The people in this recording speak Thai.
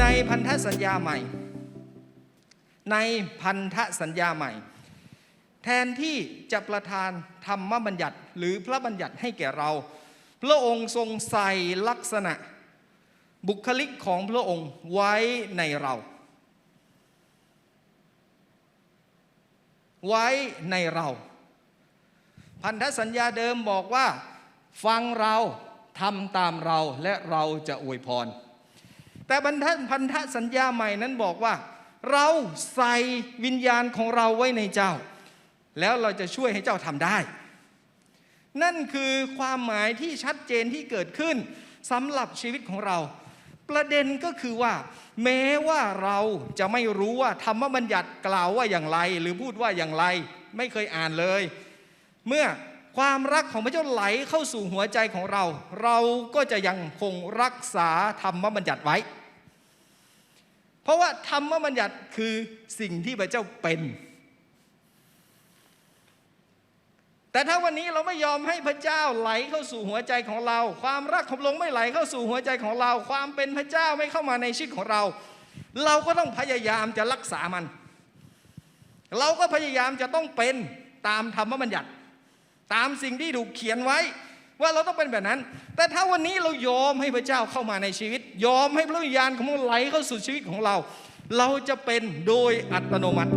ในพันธสัญญาใหม่ ในพันธสัญญาใหม่ แทนที่จะประทานธรรมบัญญัติหรือพระบัญญัติให้แก่เรา พระองค์ทรงใส่ลักษณะบุคลิกของพระองค์ไว้ในเรา ไว้ในเรา พันธสัญญาเดิมบอกว่า ฟังเราทำตามเราและเราจะอวยพร แต่พันธพันธสัญญาใหม่นั้นบอกว่า เราใส่วิญญาณของเราไว้ในเจ้า แล้วเราจะช่วยให้เจ้าทำได้ นั่นคือความหมายที่ชัดเจนที่เกิดขึ้นสำหรับชีวิตของเรา ประเด็นก็คือว่า แม้ว่าเราจะไม่รู้ว่าธรรมบัญญัติกล่าวว่าอย่างไร หรือพูดว่าอย่างไร ไม่เคยอ่านเลย เมื่อความรักของพระเจ้าไหลเข้าสู่หัวใจของเรา เราก็จะยังคงรักษาธรรมบัญญัติไว้ เพราะว่าธรรมบัญญัติคือสิ่งที่พระเจ้าเป็น แต่ถ้าวันนี้เราไม่ยอมให้พระเจ้าไหลเข้าสู่หัวใจของเรา ความรักของพระองไม่ไหลเข้าสู่หัวใจของเรา ความเป็นพระเจ้าไม่เข้ามาในชีวิตของเรา เราก็ต้องพยายามจะรักษามัน เราก็พยายามจะต้องเป็นตามธรรมบัญญัติ ตามสิ่งที่ถูกเขียนไว้ ว่าเราต้องเป็นแบบนั้น แต่ถ้าวันนี้เรายอมให้พระเจ้าเข้ามาในชีวิต ยอมให้พระวิญญาณของพระไหลเข้าสู่ชีวิตของเรา เราจะเป็นโดยอัตโนมัติ